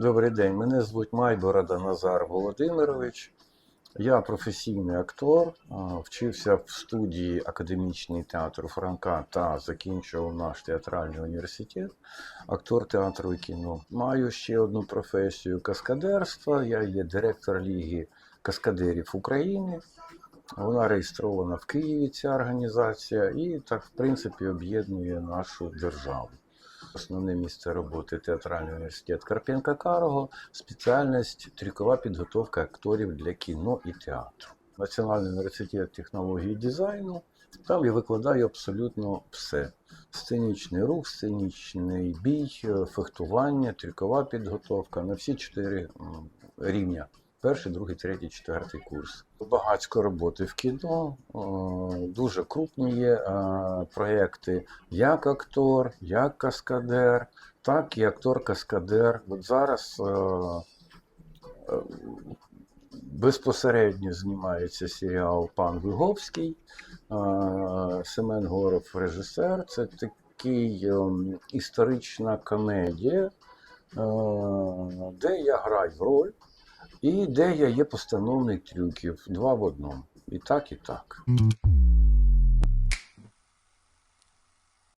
Добрий день, мене звуть Майборода Назар Володимирович. Я професійний актор, вчився в студії Академічний театру Франка та закінчував наш театральний університет, актор театру і кіно. Маю ще одну професію каскадерства. Я є директор Ліги каскадерів України. Вона реєстрована в Києві, ця організація, і так, в принципі, об'єднує нашу державу. Основне місце роботи театральний університет Карпенка Карого, спеціальність трюкова підготовка акторів для кіно і театру. Національний університет технології і дизайну. Там я викладаю абсолютно все: сценічний рух, сценічний бій, фехтування, трюкова підготовка на всі чотири рівня. Перший, другий, третій, четвертий курс. Багатько роботи в кіно, дуже крупні є е, проєкти як актор, як каскадер, так і актор-каскадер. От зараз е, е, безпосередньо знімається серіал Пан Виговський, Семен Горов режисер. Це такий історична комедія, де я граю роль. І ідея є постановник трюків два в одному. І так, і так.